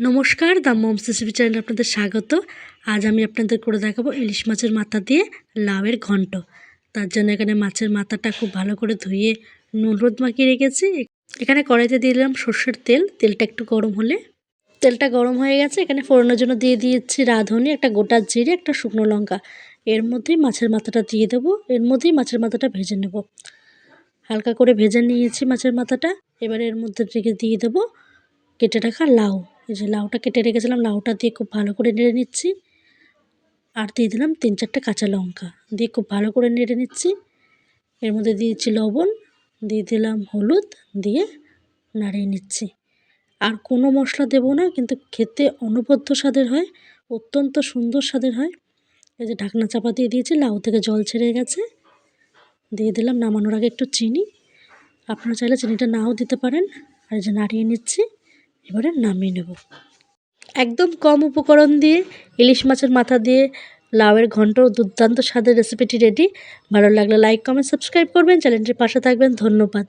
নমস্কার, the moms recipe চ্যানেলে আপনাদের স্বাগত। আজ আমি আপনাদের করে দেখাবো ইলিশ মাছের মাথা দিয়ে লাউয়ের ঘন্ট। তার জন্য এখানে মাছের মাথাটা খুব ভালো করে ধুয়ে নুন হলুদ মাখিয়ে রেখেছি। এখানে কড়াইতে দিয়ে দিলাম সর্ষের তেল। তেলটা একটু গরম হলে। তেলটা গরম হয়ে গেছে। এখানে ফোড়নের জন্য দিয়ে দিয়েছি রাঁধুনি, একটা গোটা জিরে, একটা শুকনো লঙ্কা। এর মধ্যেই মাছের মাথাটা দিয়ে দেবো। এর মধ্যেই মাছের মাথাটা ভেজে নেব। হালকা করে ভেজে নিয়েছি মাছের মাথাটা। এবার এর মধ্যে দিয়ে দেবো কেটে রাখা লাউ। এই যে লাউটা কেটে রেখেছিলাম, লাউটা দিয়ে খুব ভালো করে নেড়ে নিচ্ছি। আর দিয়ে দিলাম তিন চারটে কাঁচা লঙ্কা। দিয়ে খুব ভালো করে নেড়ে নিচ্ছি। এর মধ্যে দিয়েছি লবণ, দিয়ে দিলাম হলুদ, দিয়ে নাড়িয়ে নিচ্ছি। আর কোনো মশলা দেব না, কিন্তু খেতে অনবদ্য স্বাদের হয়, অত্যন্ত সুন্দর স্বাদের হয়। এই যে ঢাকনা চাপা দিয়ে দিয়েছি, লাউ থেকে জল ছেড়ে গেছে। দিয়ে দিলাম নামানোর আগে একটু চিনি। আপনারা চাইলে চিনিটা নাও দিতে পারেন। আর যে নাড়িয়ে নিচ্ছি। এবারে নামিয়ে নেব। একদম কম উপকরণ দিয়ে, ইলিশ মাছের মাথা দিয়ে, লাউয়ের ঘন্ট দুর্দান্ত স্বাদের রেসিপিটি রেডি ভালো লাগলে লাইক কমেন্ট সাবস্ক্রাইব করবেন। চ্যানেলটির পাশে থাকবেন। ধন্যবাদ।